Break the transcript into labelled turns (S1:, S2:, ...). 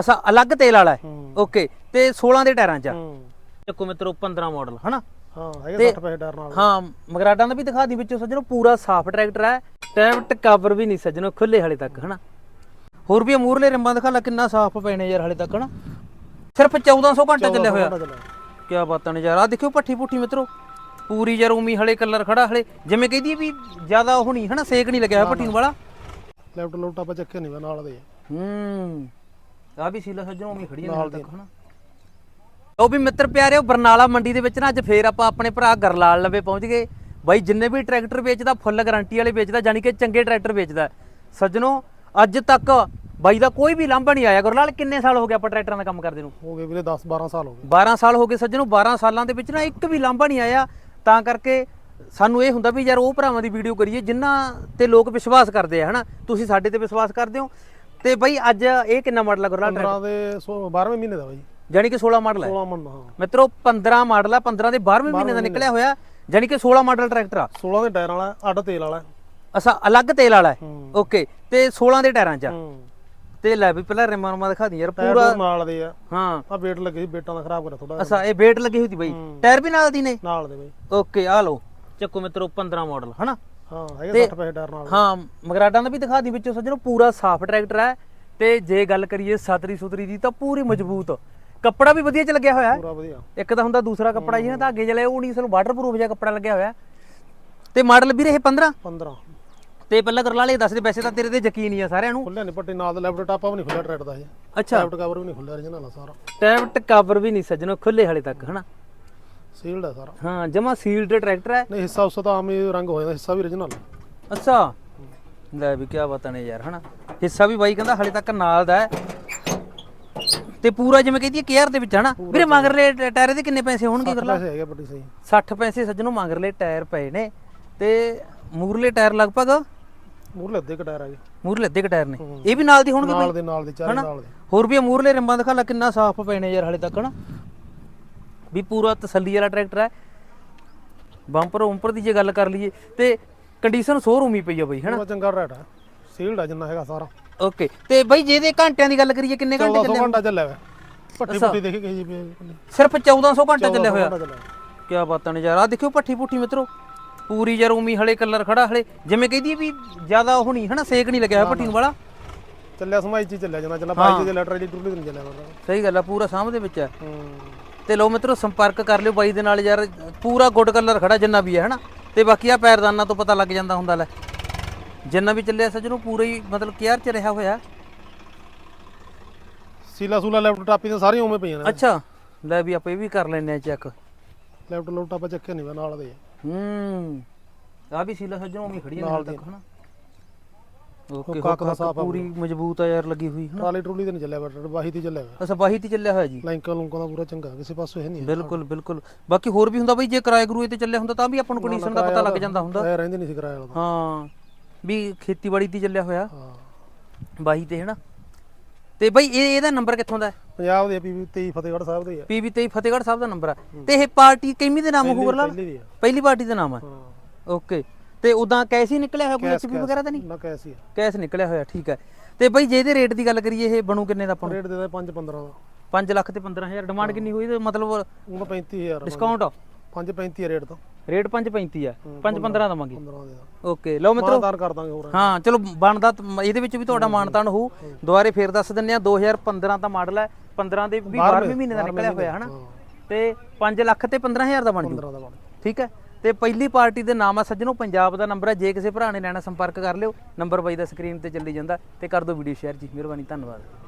S1: ਅਸਾ ਅਲੱਗ ਤੇਲ ਵਾਲਾ ਹੈ।
S2: ਹੂੰ।
S1: ਓਕੇ ਤੇ 16 ਦੇ ਟਾਇਰਾਂ 'ਚ ਆ।
S2: ਹੂੰ।
S1: ਚੱਕੋ ਮਿੱਤਰੋ 15 ਮਾਡਲ ਹਨਾ?
S2: ਹਾਂ ਹੈਗੇ
S1: ਤੇ-
S2: 60 ਪੈਸੇ ਟਾਇਰ ਨਾਲ।
S1: ਹਾਂ ਮਗਰਾਡਾਂ ਦਾ ਵੀ ਦਿਖਾ ਦੀ ਵਿੱਚੋਂ ਸੱਜਣੋ ਪੂਰਾ ਸਾਫ਼ ਟਰੈਕਟਰ ਹੈ। ਟੈਪਟ ਕਵਰ ਵੀ ਨਹੀਂ ਸੱਜਣੋ ਖੁੱਲੇ ਹਾਲੇ ਤੱਕ ਹਨਾ? ਹੋਰ ਵੀ ਮੂਰਲੇ ਰਿੰਬਾਂ ਦਿਖਾ ਲੈ ਕਿੰਨਾ ਸਾਫ਼ ਨੇ ਯਾਰ ਹਾਲੇ ਤੱਕ ਹਨਾ? ਸਿਰਫ 1400 ਘੰਟਾ ਚੱਲਿਆ ਹੋਇਆ। ਕੀ ਬਾਤਾਂ ਨੇ ਯਾਰ ਆ ਦੇਖਿਓ ਪੱਠੀ ਪੁੱਠੀ ਮਿੱਤਰੋ। ਪੂਰੀ ਯਾਰ ਉਮੀ ਹਲੇ ਕਲਰ ਖੜਾ ਹਲੇ। ਜਿਵੇਂ ਕਹਿੰਦੀ ਵੀ ਜ਼ਿਆਦਾ ਉਹ ਨਹੀਂ ਹਨਾ? ਸੇਕ ਨਹੀਂ ਲੱਗਿਆ ਹੋਇਆ ਪੱਠੀ ਨੂੰ। ਵਾਲਾ।
S2: ਲੈਫਟ ਲੋਟ ਆਪਾਂ ਚੱਕੇ ਨਹੀਂ ਨਾਲ ਦੇ।
S1: ਹੂੰ। ਆ ਵੀ ਸੀਲਾ ਸੱਜਣੋ ਉਮੀ ਖੜੀਆਂ ਨੇ ਹਾਲੇ ਤੱਕ ਹਨਾ? ਉਹ ਵੀ ਮਿੱਤਰ ਪਿਆਰਿਓ ਬਰਨਾਲਾ ਮੰਡੀ ਦੇ ਵਿੱਚ ਨਾ ਅੱਜ ਫੇਰ ਆਪਾਂ ਆਪਣੇ ਭਰਾ ਗਰਲਾਲ ਲਵੇ ਪਹੁੰਚ ਗਏ। ਬਾਈ ਜਿੰਨੇ ਵੀ ਟਰੈਕਟਰ ਵੇਚਦਾ ਫੁੱਲ ਗਾਰੰਟੀ ਵਾਲੇ ਵੇਚਦਾ ਜਾਨੀ ਕਿ ਚੰਗੇ ਟਰੈਕਟਰ ਵੇਚਦਾ। ਸੱਜਣੋ ਅੱਜ ਤੱਕ ਬਾਈ ਦਾ ਕੋਈ ਵੀ ਲਾਂਭਾ ਨਹੀਂ ਆਇਆ। ਗੁਰਲਾਲ ਕਿੰਨੇ ਸਾਲ ਹੋ ਗਏ ਆਪਾਂ ਟਰੈਕਟਰਾਂ ਦਾ ਕੰਮ ਕਰਦੇ ਨੂੰ?
S2: ਹੋ ਗਏ ਵੀਰੇ 10 12 ਸਾਲ ਹੋ ਗਏ।
S1: 12 ਸਾਲ ਹੋ ਗਏ ਸੱਜਣੋ 12 ਸਾਲਾਂ ਦੇ ਵਿੱਚ ਨਾ ਇੱਕ ਵੀ ਲਾਂਭਾ ਨਹੀਂ ਆਇਆ। ਤਾਂ ਕਰਕੇ ਸਾਨੂੰ ਇਹ ਹੁੰਦਾ ਵੀ ਯਾਰ ਉਹ ਭਰਾਵਾਂ ਦੀ ਵੀਡੀਓ ਕਰੀਏ ਜਿਨ੍ਹਾਂ ਤੇ ਲੋਕ ਵਿਸ਼ਵਾਸ ਕਰਦੇ ਆ ਹਨਾ? ਤੁਸੀਂ ਸਾਡੇ ਤੇ ਵਿਸ਼ਵਾਸ ਕਰਦੇ ਹੋ। ਤੇ ਬਾਈ ਅੱਜ ਇਹ ਕਿੰਨਾ ਮਾਡਲ ਆ ਗੁਰਲਾਲ
S2: 15 ਦੇ 12ਵੇਂ ਮਹੀਨੇ ਦਾ ਬਾਈ।
S1: ਜਾਨੀ ਕਿ 16 ਮਾਡਲ ਹੈ?
S2: 16 ਮੰਨ ਹਾਂ।
S1: ਮਿੱਤਰੋ 15 ਮਾਡਲ ਆ 15 ਦੇ 12ਵੇਂ ਮਹੀਨੇ ਦਾ ਨਿਕਲਿਆ ਹੋਇਆ ਜਾਨੀ ਕਿ 16 ਮਾਡਲ ਟਰੈਕਟਰ ਆ।
S2: 16 ਦੇ ਟਾਇਰਾਂ ਵਾਲਾ ਅੱਡ ਤੇਲ ਵਾਲਾ।
S1: ਅਸਾ ਅਲੱਗ ਤੇਲ ਵਾਲਾ ਓਕੇ ਤੇ 16 ਦੇ ਟਾਇਰਾਂ 'ਚ ਤੇ ਲੈ ਵੀ ਪਹਿਲਾਂ ਰਿਮਾਂ ਰਮਾ ਦਿਖਾ ਦੀ ਯਾਰ ਪੂਰਾ
S2: ਨਾਲ ਦੇ ਆ।
S1: ਹਾਂ।
S2: ਆ ਵੇਟ ਲੱਗੀ ਸੀ ਬੇਟਾਂ ਦਾ ਖਰਾਬ ਕਰਿਆ ਥੋੜਾ
S1: ਅਸਾ ਇਹ ਵੇਟ ਲੱਗੀ ਹੋਈ ਸੀ ਬਾਈ। ਟਾਇਰ ਵੀ ਨਾਲ ਦੀ ਨੇ?
S2: ਨਾਲ ਦੇ ਬਾਈ।
S1: ਓਕੇ ਆ ਲਓ। ਚੱਕੋ ਮਿੱਤਰੋ 15 ਮਾਡਲ ਹਨਾ?
S2: ਹਾਂ ਹੈਗੇ 60 ਪੈਸੇ ਨਾਲ।
S1: ਹਾਂ ਮਗਰਾਡਾਂ ਦਾ ਵੀ ਦਿਖਾ ਦੀ ਵਿੱਚੋਂ ਸੱਜਣੋ ਪੂਰਾ ਸਾਫ਼ ਟਰੈਕਟਰ ਹੈ ਤੇ ਜੇ ਗੱਲ ਕਰੀਏ ਸਤਰੀ ਸੁਤਰੀ ਦੀ ਤਾਂ ਪੂਰੀ ਮਜ਼ਬੂਤ। ਕੱਪੜਾ ਵੀ ਵਧੀਆ ਚ ਲੱਗਿਆ ਹੋਇਆ ਹੈ।
S2: ਪੂਰਾ ਵਧੀਆ।
S1: ਇੱਕ ਤਾਂ ਹੁੰਦਾ ਦੂਸਰਾ ਕੱਪੜਾ ਜਿਹਨਾਂ ਧਾਗੇ ਜਲੇ ਉਹ ਨਹੀਂ ਸਾਨੂੰ ਵਾਟਰਪ੍ਰੂਫ ਜਿਹਾ ਕੱਪੜਾ ਲੱਗਿਆ ਹੋਇਆ ਤੇ ਮਾਡਲ ਵੀ ਰਹੇ 15
S2: 15
S1: ਤੇ ਪਹਿਲਾਂ ਕਰ ਲਾਲੇ ਦੱਸ ਦੇ ਵੈਸੇ ਤਾਂ ਤੇਰੇ ਤੇ ਯਕੀਨ ਹੀ ਆ ਸਾਰਿਆਂ ਨੂੰ।
S2: ਖੁੱਲਿਆ ਨਹੀਂ ਪੱਟੀ ਨਾਲ ਦਾ ਲੈਫਟ ਟਾਪਾ ਵੀ ਨਹੀਂ ਖੁੱਲਿਆ ਟਰੈਕਟਰ ਦਾ ਇਹ।
S1: ਅੱਛਾ।
S2: ਲੈਫਟ ਕਵਰ ਵੀ ਨਹੀਂ ਖੁੱਲਿਆ ਆ ਸਾਰਾ।
S1: ਟੈਪਟ ਕਵਰ ਵੀ ਨਹੀਂ ਸੱਜਣੋ ਖੁੱਲੇ ਹਾਲੇ ਤੱਕ ਹਨਾ?
S2: ਸੀਲਡ ਆ ਸਾਰਾ।
S1: ਹਾਂ ਜਮਾ ਸੀਲਡ ਟਰੈਕਟਰ ਹੈ।
S2: ਨਹੀਂ ਹਿੱਸਾ ਉਸਾ ਤਾਂ ਆਮ ਹੀ ਰੰਗ ਹੋ ਜਾਂਦਾ ਹਿੱਸਾ ਵੀ original ਆ।
S1: ਅੱਛਾ। ਲੈ ਵੀ ਕੀ ਬਾਤਾਂ ਨੇ ਯਾਰ ਹਨਾ। ਹਿੱਸਾ ਵੀ ਬਾਈ ਕਹਿੰਦਾ ਹਾਲੇ ਤੱਕ ਨਾਲ ਦਾ ਹੈ। ਤੇ ਪੂਰਾ ਜਿਵੇਂ ਕਹਿੰਦੀ ਕੇਅਰ ਦੇ ਵਿੱਚ ਹਨਾ। ਵੀਰੇ ਮਗਰਲੇ ਟਾਇਰ ਦੇ ਕਿੰਨੇ ਪੈਸੇ ਹੋਣਗੇ ਕਰ ਲਾ
S2: ਪੈਸੇ ਹੈਗੇ ਪੱਟੀ ਸਹੀ
S1: 60 ਪੈਸੇ ਸੱਜਣੋ ਮਗਰਲੇ ਟਾਇਰ ਪਏ ਨੇ। ਤੇ ਮੂਰਲੇ ਟਾਇਰ ਲਗਭਗ?
S2: ਮੂਰਲੇ ਅੱਧੇ ਕ ਟਾਇਰ ਹੈਗੇ।
S1: ਮੂਰਲੇ ਅੱਧੇ ਕੁ ਟਾਇਰ ਨੇ। ਇਹ ਵੀ ਨਾਲ ਦੀ ਹੋਣਗੇ
S2: ਨਾਲ ਦੇ ਨਾਲ ਦੇ ਚਾਰੇ ਨਾਲ ਦੇ।
S1: ਹੋਰ ਵੀ ਮੂਰਲੇ ਰਿੰਬਾਂ ਦਿਖਾ ਲੈ ਕਿੰਨਾ ਸਾਫ਼ ਪਏ ਨੇ ਯਾਰ ਹਾਲੇ ਤੱਕ ਹਨਾ? ਵੀ ਪੂਰਾ ਤਸੱਲੀ ਵਾਲਾ ਟਰੈਕਟਰ ਹੈ। ਬੰਪਰ ਉੱਪਰ ਦੀ ਜੇ ਗੱਲ ਕਰ ਲਈਏ ਤੇ ਕੰਡੀਸ਼ਨ ਸ਼ੋਰੂਮ ਹੀ ਪਈ ਆ ਬਈ ਹਨਾ?
S2: ਚੰਗਾ ਰੇਟ ਹੈ ਸੀਲਡ ਆ ਜਿੰਨਾ ਹੈਗਾ ਸਾਰਾ।
S1: ਓਕੇ ਤੇ ਬਈ ਜੇ ਇਹਦੇ ਘੰਟਿਆਂ ਦੀ ਗੱਲ ਕਰੀਏ ਕਿੰਨੇ ਘੰਟੇ
S2: 1400
S1: ਚੱਲੇ
S2: ਘੰਟਾ ਚੱਲਿਆ ਵਾ ਪੱਟੀ ਪੁੱਟੀ ਦੇਖੀ ਗਈ ਜੀ
S1: ਸਿਰਫ 1400 ਘੰਟਾ ਚੱਲਿਆ ਹੋਇਆ?
S2: ਘੰਟਾ ਚੱਲਿਆ
S1: ਕੀ ਬਾਤਾਂ ਨੇ ਯਾਰ ਆ ਦੇਖਿਓ ਪੱਠੀ ਪੁੱਠੀ ਮਿੱਤਰੋ। ਪੂਰੀ ਯਾਰ ਉਮੀ ਹਲੇ ਕਲਰ ਖੜਾ ਹਲੇ। ਜਿਵੇਂ ਕਹਿੰਦੀ ਵੀ ਜ਼ਿਆਦਾ ਉਹ ਨਹੀਂ ਹਨਾ? ਸੇਕ ਨਹੀਂ ਲੱਗਿਆ ਹੋਇਆ ਪੱਠੀ ਨੂੰ। ਵਾਲਾ।
S2: ਚੱਲਿਆ ਸਮਾਈ ਚ ਹੀ ਚੱਲਿਆ ਜਨਾ ਚੱਲਾ ਬਾਈ ਦੇ ਲੈਟਰ ਦੀ ਟੁੱਟੀ ਨਹੀਂ ਚੱਲਿਆ
S1: ਸਹੀ ਗੱਲ ਆ ਪੂਰਾ ਸਾਹਮਣੇ ਵਿੱਚ ਹੈ
S2: ਹੂੰ।
S1: ਤੇ ਲੋ ਮਿੱਤਰੋ ਸੰਪਰਕ ਕਰ ਲਿਓ ਬਾਈ ਦੇ ਨਾਲ ਯਾਰ। ਪੂਰਾ ਗੁੱਡ ਕਲਰ ਖੜਾ ਜਿੰਨਾ ਵੀ ਹੈ ਹਨਾ? ਤੇ ਬਾਕੀ ਆ ਪੈਰਦਾਨਾਂ ਤੋਂ ਪਤਾ ਲੱਗ ਜਾਂਦਾ ਹੁੰਦਾ ਲੈ। ਜਿੰਨਾ ਵੀ ਚੱਲਿਆ ਸੱਜਣੋ ਪੂਰਾ ਹੀ ਮਤਲਬ ਕੇਅਰ ਚ ਰਿਹਾ ਹੋਇਆ।
S2: ਸੀਲਾ ਸੂਲਾ ਲੈਫਟ ਟਾਪੀ ਤੇ ਸਾਰੀਆਂ ਉਵੇਂ ਪਈਆਂ ਨੇ।
S1: ਅੱਛਾ। ਲੈ ਵੀ ਆਪਾਂ ਇਹ ਵੀ ਕਰ ਲੈਨੇ ਆ ਚੈੱਕ
S2: ਲੈਫਟ ਲੋਟ ਆਪਾਂ ਚੱਕੇ ਨਹੀਂ ਨਾਲ ਦੇ।
S1: ਹੂੰ। ਆ ਵੀ ਸੀਲਾ ਸੱਜਣੋ ਉਵੇਂ ਖੜੀਆਂ ਨੇ ਹਾਲ ਤੱਕ ਹਨਾ? ਓਕੇ
S2: ਕੱਖ ਦਾ
S1: ਹੁੱਕ
S2: ਸਾਫ਼ ਆ
S1: ਪੂਰੀ ਮਜ਼ਬੂਤ ਆ ਯਾਰ ਲੱਗੀ ਹੋਈ ਹਨਾ?
S2: ਟਰਾਲੀ ਟਰੂਲੀ ਤੇ ਨਹੀਂ ਚੱਲਿਆ ਬਟ ਬਾਹੀ ਤੇ ਚੱਲਿਆ
S1: ਅਸਾ ਬਾਹੀ ਤੇ ਚੱਲਿਆ ਹੋਇਆ ਜੀ?
S2: ਲਾਈਂਕਾਂ ਲੂੰਕਾਂ ਦਾ ਪੂਰਾ ਚੰਗਾ ਕਿਸੇ ਪਾਸੋਂ ਹੈ ਨਹੀਂ
S1: ਬਿਲਕੁਲ ਬਿਲਕੁਲ। ਬਾਕੀ ਹੋਰ ਵੀ ਹੁੰਦਾ ਬਈ ਜੇ ਕਿਰਾਏ ਗਰੂਏ ਤੇ ਚੱਲਿਆ ਹੁੰਦਾ ਤਾਂ ਵੀ ਆਪਾਂ ਨੂੰ ਕੰਡੀਸ਼ਨ ਦਾ ਪਤਾ ਲੱਗ ਜਾਂਦਾ ਹੁੰਦਾ।
S2: ਇਹ ਰਹਿੰਦੇ ਨਹੀਂ ਸੀ ਕਿਰਾਇਆ ਵਾਲਾ।
S1: ਹਾਂ ਵੀ ਖੇਤੀਬਾੜੀ ਤੇ ਚੱਲਿਆ ਹੋਇਆ।
S2: ਹਾਂ।
S1: ਬਾਹੀ ਤੇ ਹੈਨਾ? ਤੇ ਬਈ ਇਹ ਇਹਦਾ ਨੰਬਰ ਕਿੱਥੋਂ ਦਾ ਹੈ?
S2: ਪੰਜਾਬ ਦੇ ਪੀਵੀ 23 ਫਤਿਹਗੜ੍ਹ ਸਾਹਿਬ ਦੇ ਆ।
S1: ਪੀਬੀ 23 ਫਤਿਹਗੜ੍ਹ ਸਾਹਿਬ ਦਾ ਨੰਬਰ ਆ ਤੇ ਇਹ ਪਾਰਟੀ ਕਿੰਨੀ ਦੇ ਨਾਮ ਹੋਊਗਾ ਲਾ
S2: ਪਹਿਲੀ
S1: ਪਾਰਟੀ ਦਾ ਨਾਮ ਹਾਂ। ਓਕੇ। ਤੇ ਉਦਾਂ ਕੈਸ਼ ਹੀ ਨਿਕਲਿਆ ਹੋਇਆ ਕੋਈ ਐਚਪੀ ਵਗੈਰਾ ਤਾਂ ਨਹੀਂ?
S2: ਨਾ ਕੈਸੀ ਆ।
S1: ਕੈਸ਼ ਨਿਕਲਿਆ ਹੋਇਆ ਠੀਕ ਹੈ। ਤੇ ਬਈ ਜੇ ਇਹਦੇ ਰੇਟ ਦੀ ਗੱਲ ਕਰੀਏ ਇਹ ਬਣੂ ਕਿੰਨੇ ਦਾ ਆਪਾਂ ਨੂੰ?
S2: ਰੇਟ ਦੇ 5 15 ਦਾ।
S1: 5 ਲੱਖ ਤੇ 15000 ਡਿਮਾਂਡ ਕਿੰਨੀ ਹੋਈ ਤੇ ਮਤਲਬ
S2: ਉਹਨਾਂ 35000
S1: ਡਿਸਕਾਊਂਟ
S2: 5 35 ਰੇਟ ਤਾਂ।
S1: ਰੇਟ 5.35 ਆ। 5.15 ਦਵਾਂਗੇ।
S2: 15 ਦੇ ਦਾ।
S1: ਓਕੇ ਲਓ ਮਿੱਤਰੋ।
S2: ਮਾਨਦਾਰ ਕਰ ਦਾਂਗੇ ਹੋਰ।
S1: ਹਾਂ ਚਲੋ ਬਣਦਾ ਇਹਦੇ ਵਿੱਚ ਵੀ ਤੁਹਾਡਾ ਮਾਨਤਾਨ ਹੋਊ। ਦੁਬਾਰੇ ਫੇਰ ਦੱਸ ਦਿੰਨੇ ਆ 2015 ਦਾ ਮਾਡਲ ਹੈ। 15 ਦੇ ਵੀ 12ਵੇਂ ਮਹੀਨੇ ਦਾ ਨਿਕਲਿਆ ਹੋਇਆ ਹਨਾ? ਤੇ 5 ਲੱਖ ਤੇ 15000 ਦਾ ਬਣ ਜੂ।
S2: 15 ਦਾ ਬਣ
S1: ਠੀਕ ਹੈ? ਤੇ ਪਹਿਲੀ ਪਾਰਟੀ ਦੇ ਨਾਮ ਆ ਸੱਜਣੋ, ਪੰਜਾਬ ਦਾ ਨੰਬਰ ਆ। ਜੇ ਕਿਸੇ ਭਰਾ ਨੇ ਲੈਣਾ ਸੰਪਰਕ ਕਰ ਲਿਓ, ਨੰਬਰ ਬਾਈ ਦਾ ਸਕਰੀਨ ਤੇ ਚੱਲੀ ਜਾਂਦਾ ਤੇ ਕਰ ਦਿਓ ਵੀਡੀਓ ਸ਼ੇਅਰ ਜੀ। ਮਿਹਰਬਾਨੀ, ਧੰਨਵਾਦ।